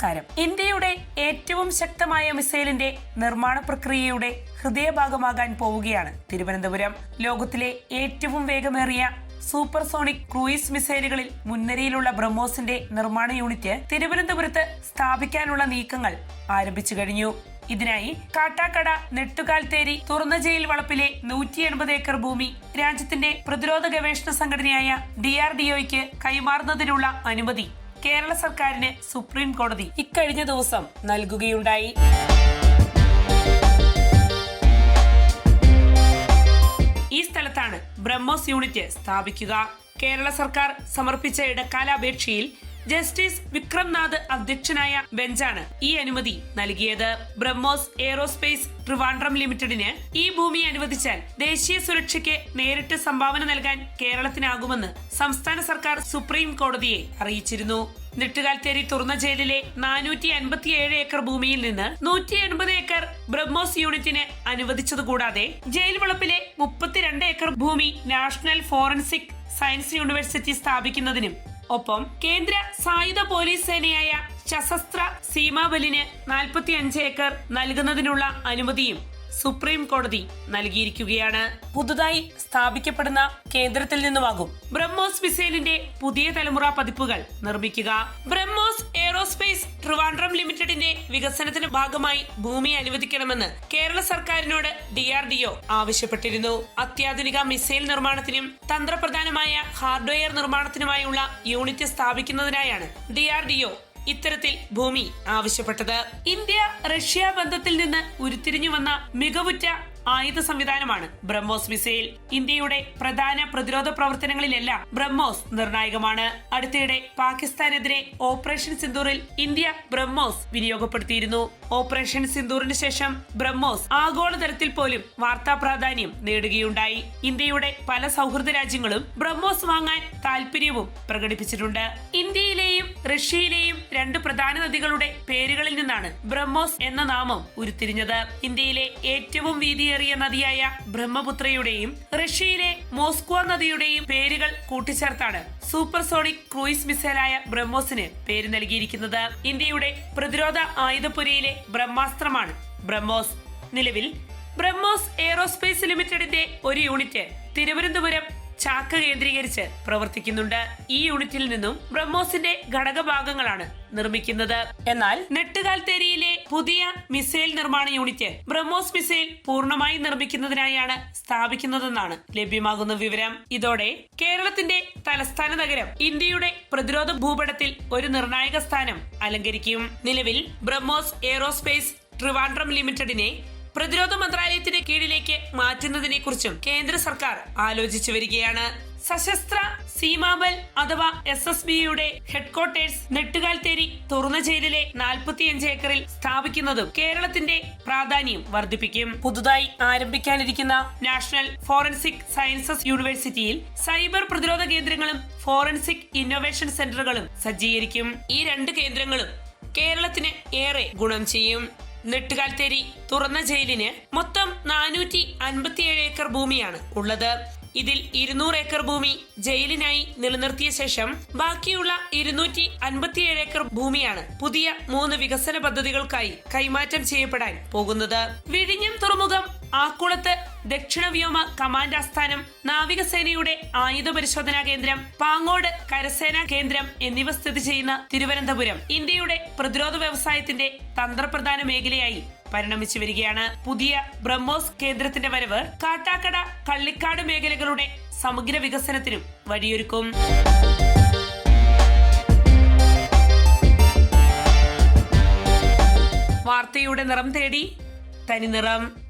നമസ്കാരം ഇന്ത്യയുടെ ഏറ്റവും ശക്തമായ മിസൈലിന്റെ നിർമ്മാണ പ്രക്രിയയുടെ ഹൃദയഭാഗമാകാൻ പോവുകയാണ്. തിരുവനന്തപുരം ലോകത്തിലെ ഏറ്റവും വേഗമേറിയ സൂപ്പർസോണിക് ക്രൂയിസ് മിസൈലുകളിൽ മുൻനിരയിലുള്ള ബ്രഹ്മോസിന്റെ നിർമ്മാണ യൂണിറ്റ് തിരുവനന്തപുരത്ത് സ്ഥാപിക്കാനുള്ള നീക്കങ്ങൾ ആരംഭിച്ചു കഴിഞ്ഞു. ഇതിനായി കാട്ടാക്കട നെട്ടുകാൽത്തേരി തുറന്ന ജയിൽ വളപ്പിലെ നൂറ്റി എൺപത് ഏക്കർ ഭൂമി രാജ്യത്തിന്റെ പ്രതിരോധ ഗവേഷണ സംഘടനയായ ഡി ആർ ഡി കൈമാറുന്നതിനുള്ള അനുമതി കേരള സർക്കാരിന് സുപ്രീം കോടതി ഇക്കഴിഞ്ഞ ദിവസം നൽകുകയുണ്ടായി. ഈ സ്ഥലത്താണ് ബ്രഹ്മോസ് യൂണിറ്റ് സ്ഥാപിക്കുക. കേരള സർക്കാർ സമർപ്പിച്ച ഇടക്കാല അപേക്ഷയിൽ ജസ്റ്റിസ് വിക്രംനാഥ് അധ്യക്ഷനായ ബെഞ്ചാണ് ഈ അനുമതി നൽകിയത്. ബ്രഹ്മോസ് എയറോസ്പേസ് ട്രിവാൻഡ്രം ലിമിറ്റഡിന് ഈ ഭൂമി അനുവദിച്ചാൽ ദേശീയ സുരക്ഷയ്ക്ക് നേരിട്ട് സംഭാവന നൽകാൻ കേരളത്തിനാകുമെന്ന് സംസ്ഥാന സർക്കാർ സുപ്രീം കോടതിയെ അറിയിച്ചിരുന്നു. നെട്ടുകാൽത്തേരി തുറന്ന ജയിലിലെ നാനൂറ്റി അൻപത്തിയേഴ് ഏക്കർ ഭൂമിയിൽ നിന്ന് നൂറ്റി എൺപത് ഏക്കർ ബ്രഹ്മോസ് യൂണിറ്റിന് അനുവദിച്ചതുകൂടാതെ ജയിൽ വളപ്പിലെ മുപ്പത്തിരണ്ട് ഏക്കർ ഭൂമി നാഷണൽ ഫോറൻസിക് സയൻസ് യൂണിവേഴ്സിറ്റി സ്ഥാപിക്കുന്നതിനും ഒപ്പം കേന്ദ്ര സായുധ പോലീസ് സേനയായ സശസ്ത്ര സീമാബലിന് നാൽപ്പത്തി അഞ്ച് ഏക്കർ നൽകുന്നതിനുള്ള അനുമതിയും സുപ്രീം കോടതി നൽകിയിരിക്കുകയാണ്. പുതുതായി സ്ഥാപിക്കപ്പെടുന്ന കേന്ദ്രത്തിൽ നിന്നുമാകും ബ്രഹ്മോസ് മിസൈലിന്റെ പുതിയ തലമുറ പതിപ്പുകൾ നിർമ്മിക്കുക. ബ്രഹ്മോസ് എയറോസ്പേസ് ട്രിവാൻഡ്രം ലിമിറ്റഡിന്റെ വികസനത്തിന് ഭാഗമായി ഭൂമി അനുവദിക്കണമെന്ന് കേരള സർക്കാരിനോട് ഡി ആർ ഡി ഒ ആവശ്യപ്പെട്ടിരുന്നു. അത്യാധുനിക മിസൈൽ നിർമ്മാണത്തിനും തന്ത്രപ്രധാനമായ ഹാർഡ്വെയർ നിർമ്മാണത്തിനുമായുള്ള യൂണിറ്റ് സ്ഥാപിക്കുന്നതിനായാണ് ഡി ആർ ഡി ഒ ഇത്തരത്തിൽ ഭൂമി ആവശ്യപ്പെട്ടത്. ഇന്ത്യ റഷ്യ ബന്ധത്തിൽ നിന്ന് ഉരുത്തിരിഞ്ഞു വന്ന മികവുറ്റ ആയുധ സംവിധാനമാണ് ബ്രഹ്മോസ് മിസൈൽ. ഇന്ത്യയുടെ പ്രധാന പ്രതിരോധ പ്രവർത്തനങ്ങളിലെല്ലാം ബ്രഹ്മോസ് നിർണായകമാണ്. അടുത്തിടെ പാകിസ്ഥാനെതിരെ ഓപ്പറേഷൻ സിന്ദൂറിൽ ഇന്ത്യ ബ്രഹ്മോസ് വിനിയോഗപ്പെടുത്തിയിരുന്നു. ഓപ്പറേഷൻ സിന്ദൂറിന് ശേഷം ബ്രഹ്മോസ് ആഗോളതലത്തിൽ പോലും വാർത്താ പ്രാധാന്യം നേടുകയുണ്ടായി. ഇന്ത്യയുടെ പല സൗഹൃദ രാജ്യങ്ങളും ബ്രഹ്മോസ് വാങ്ങാൻ താല്പര്യവും പ്രകടിപ്പിച്ചിട്ടുണ്ട്. ഇന്ത്യയിലെയും റഷ്യയിലെയും രണ്ട് പ്രധാന നദികളുടെ പേരുകളിൽ നിന്നാണ് ബ്രഹ്മോസ് എന്ന നാമം ഉരുത്തിരിഞ്ഞത്. ഇന്ത്യയിലെ ഏറ്റവും വീതിയേറിയ നദിയായ ബ്രഹ്മപുത്രയുടെയും റഷ്യയിലെ മോസ്കോ നദിയുടെയും പേരുകൾ കൂട്ടിച്ചേർത്താണ് സൂപ്പർസോണിക് ക്രൂയിസ് മിസൈലായ ബ്രഹ്മോസിന് പേര് നൽകിയിരിക്കുന്നത്. ഇന്ത്യയുടെ പ്രതിരോധ ആയുധപ്പുരയിലെ ബ്രഹ്മാസ്ത്രമാണ് ബ്രഹ്മോസ്. നിലവിൽ ബ്രഹ്മോസ് എയ്റോസ്പേസ് ലിമിറ്റഡിന്റെ ഒരു യൂണിറ്റ് തിരുവനന്തപുരം ചാക്ക കേന്ദ്രീകരിച്ച് പ്രവർത്തിക്കുന്നുണ്ട്. ഈ യൂണിറ്റിൽ നിന്നും ബ്രഹ്മോസിന്റെ ഘടകഭാഗങ്ങളാണ് നിർമ്മിക്കുന്നത്. എന്നാൽ നെട്ടുകാൽത്തേരിയിലെ പുതിയ മിസൈൽ നിർമ്മാണ യൂണിറ്റ് ബ്രഹ്മോസ് മിസൈൽ പൂർണമായി നിർമ്മിക്കുന്നതിനായാണ് സ്ഥാപിക്കുന്നതെന്നാണ് ലഭ്യമാകുന്ന വിവരം. ഇതോടെ കേരളത്തിന്റെ തലസ്ഥാന നഗരം ഇന്ത്യയുടെ പ്രതിരോധ ഭൂപടത്തിൽ ഒരു നിർണായക സ്ഥാനം അലങ്കരിക്കും. നിലവിൽ ബ്രഹ്മോസ് എയ്റോസ്പേസ് ട്രിവാൻഡ്രം ലിമിറ്റഡിനെ പ്രതിരോധ മന്ത്രാലയത്തിന്റെ കീഴിലേക്ക് മാറ്റുന്നതിനെ കുറിച്ചും കേന്ദ്ര സർക്കാർ ആലോചിച്ചു വരികയാണ്. സശസ്ത്ര സീമാബൽ അഥവാ എസ് എസ് ബിയുടെ ഹെഡ്ക്വാർട്ടേഴ്സ് നെട്ടുകാൽത്തേരി തുറന്ന ജയിലിലെ നാൽപ്പത്തിയഞ്ച് ഏക്കറിൽ സ്ഥാപിക്കുന്നതും കേരളത്തിന്റെ പ്രാധാന്യം വർദ്ധിപ്പിക്കും. പുതുതായി ആരംഭിക്കാനിരിക്കുന്ന നാഷണൽ ഫോറൻസിക് സയൻസസ് യൂണിവേഴ്സിറ്റിയിൽ സൈബർ പ്രതിരോധ കേന്ദ്രങ്ങളും ഫോറൻസിക് ഇന്നോവേഷൻ സെന്ററുകളും സജ്ജീകരിക്കും. ഈ രണ്ട് കേന്ദ്രങ്ങളും കേരളത്തിന് ഏറെ ഗുണം ചെയ്യും. നെട്ടുകാൽത്തേരി തുറന്ന ജയിലിന് മൊത്തം നാനൂറ്റി അൻപത്തിയേഴ് ഏക്കർ ഭൂമിയാണ് ഉള്ളത്. ഇതിൽ ഇരുന്നൂറ് ഏക്കർ ഭൂമി ജയിലിനായി നിലനിർത്തിയ ശേഷം ബാക്കിയുള്ള ഇരുന്നൂറ്റി അൻപത്തിയേഴ് ഏക്കർ ഭൂമിയാണ് പുതിയ മൂന്ന് വികസന പദ്ധതികൾക്കായി കൈമാറ്റം ചെയ്യപ്പെടാൻ പോകുന്നത്. വിഴിഞ്ഞം തുറമുഖം ആക്കുളത്ത് ദക്ഷിണ വ്യോമ കമാൻഡ് ആസ്ഥാനം നാവികസേനയുടെ ആയുധ പരിശോധനാ കേന്ദ്രം പാങ്ങോട് കരസേനാ കേന്ദ്രം എന്നിവ സ്ഥിതി ചെയ്യുന്ന തിരുവനന്തപുരം ഇന്ത്യയുടെ പ്രതിരോധ വ്യവസായത്തിന്റെ തന്ത്രപ്രധാന മേഖലയായി പരിണമിച്ചു വരികയാണ്. പുതിയ ബ്രഹ്മോസ് കേന്ദ്രത്തിന്റെ വരവ് കാട്ടാക്കട കള്ളിക്കാട് മേഖലകളുടെ സമഗ്ര വികസനത്തിനും വഴിയൊരുക്കും. വാർത്തയുടെ നിറം തേടി തനി നിറം.